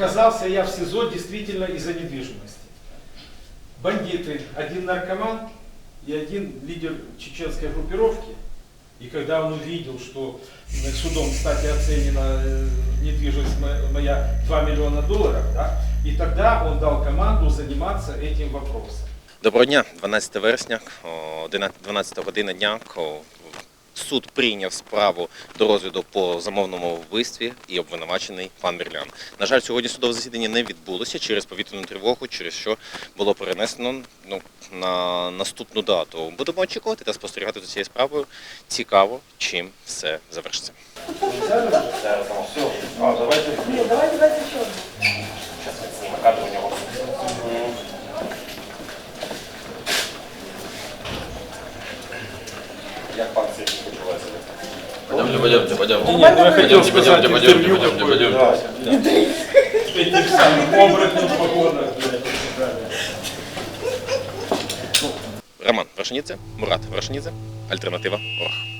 оказался я в СИЗО действительно из-за недвижимости. Бандиты, один наркоман и один лидер чеченской группировки. И когда он увидел, что э, судом, кстати, оценена э, недвижимость мо- моя 2 миллиона долларов, да, и тогда он дал команду заниматься этим вопросом. Доброго дня, 12 вересня, о 11 12 година дня. Суд прийняв справу до розгляду по замовному вбивстві і обвинувачений пан Мірлян. На жаль, сьогодні судове засідання не відбулося через повітряну тривогу, через що було перенесено ну, на наступну дату. Будемо очікувати та спостерігати за цією справою. Цікаво, чим все завершиться. Зараз давайте Як пан Сергій почувається? Пойдемте, пойдемте, пойдемте. Ні, ну я Пойдемте, пойдемте, пойдемте, пойдемте, какое-то. пойдемте. Этих самых оборотней в погонах, блядь. Роман Вершинідзе, Мурат Вершинідзе, Альтернатива Орг.